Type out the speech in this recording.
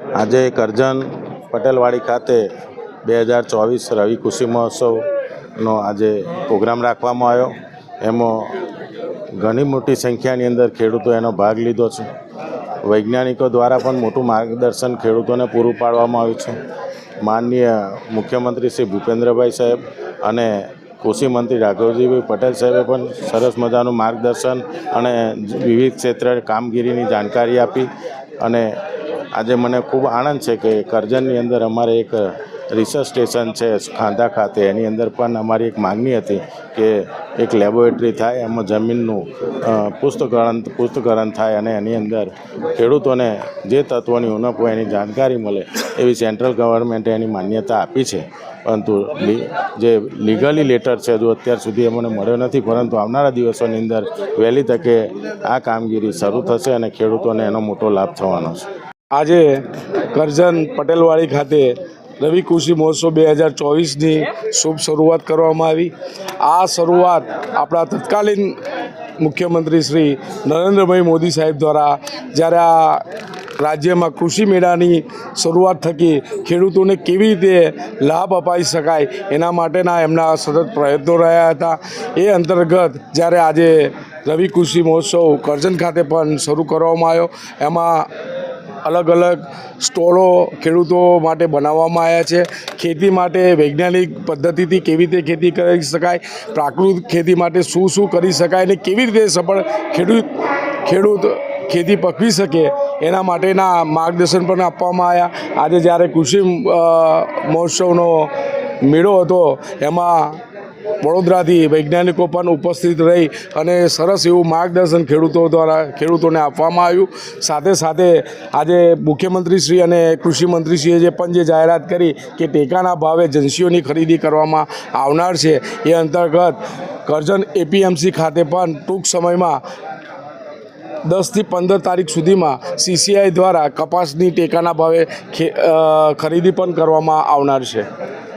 આજે કરજણ પટેલવાડી ખાતે બે હજાર ચોવીસ રવિ કૃષિ મહોત્સવનો આજે પ્રોગ્રામ રાખવામાં આવ્યો. એમાં ઘણી મોટી સંખ્યાની અંદર ખેડૂતો એનો ભાગ લીધો છે. વૈજ્ઞાનિકો દ્વારા પણ મોટું માર્ગદર્શન ખેડૂતોને પૂરું પાડવામાં આવ્યું છે. માનનીય મુખ્યમંત્રી શ્રી ભૂપેન્દ્રભાઈ સાહેબ અને કૃષિ મંત્રી રાઘવજીભાઈ પટેલ સાહેબે પણ સરસ મજાનું માર્ગદર્શન અને વિવિધ ક્ષેત્રે કામગીરીની જાણકારી આપી અને આજે મને ખૂબ આનંદ છે કે કરજણની અંદર અમારે એક રિસર્ચ સ્ટેશન છે ખાંધા ખાતે. એની અંદર પણ અમારી એક માગણી હતી કે એક લેબોરેટરી થાય, એમાં જમીનનું પુસ્તકરણ પુસ્તકરણ થાય અને એની અંદર ખેડૂતોને જે તત્વોની ઉણપ હોય એની જાણકારી મળે એવી સેન્ટ્રલ ગવર્મેન્ટે એની માન્યતા આપી છે. પરંતુ જે લીગલી લેટર છે જો અત્યાર સુધી અમને મળ્યો નથી, પરંતુ આવનારા દિવસોની અંદર વહેલી તકે આ કામગીરી શરૂ થશે અને ખેડૂતોને એનો મોટો લાભ થવાનો છે. આજે કરજણ પટેલવાડી ખાતે રવિ કૃષિ મહોત્સવ બે હજાર ચોવીસની શુભ શરૂઆત કરવામાં આવી. આ શરૂઆત આપણા તત્કાલીન મુખ્યમંત્રી શ્રી નરેન્દ્રભાઈ મોદી સાહેબ દ્વારા જ્યારે આ રાજ્યમાં કૃષિ મેળાની શરૂઆત થકી ખેડૂતોને કેવી રીતે લાભ અપાઈ શકાય એના માટેના એમના સતત પ્રયત્નો રહ્યા હતા. એ અંતર્ગત જ્યારે આજે રવિ કૃષિ મહોત્સવ કરજણ ખાતે પણ શરૂ કરવામાં આવ્યો. એમાં અલગ અલગ સ્ટોલો ખેડૂતો માટે બનાવવામાં આવ્યા છે. ખેતી માટે વૈજ્ઞાનિક પદ્ધતિથી કેવી રીતે ખેતી કરી શકાય પ્રાકૃતિક ખેતી માટે શું શું કરી શકાય અને કેવી રીતે સફળ ખેડૂત ખેડૂત ખેતી પકવી શકે એના માટેના માર્ગદર્શન પણ આપવામાં આવ્યા. આજે જ્યારે કૃષિ મહોત્સવનો મેળો હતો, એમાં વડોદરાથી વૈજ્ઞાનિકો પણ ઉપસ્થિત રહી અને સરસ એવું માર્ગદર્શન ખેડૂતો દ્વારા ખેડૂતોને આપવામાં આવ્યું. સાથે સાથે આજે મુખ્યમંત્રીશ્રી અને કૃષિમંત્રીશ્રીએ જે પણ જે જાહેરાત કરી કે ટેકાના ભાવે જન્સીઓની ખરીદી કરવામાં આવનાર છે, એ અંતર્ગત કરજણ એપીએમસી ખાતે પણ ટૂંક સમયમાં દસથી પંદર તારીખ સુધીમાં સીસીઆઈ દ્વારા કપાસની ટેકાના ભાવે ખરીદી પણ કરવામાં આવનાર છે.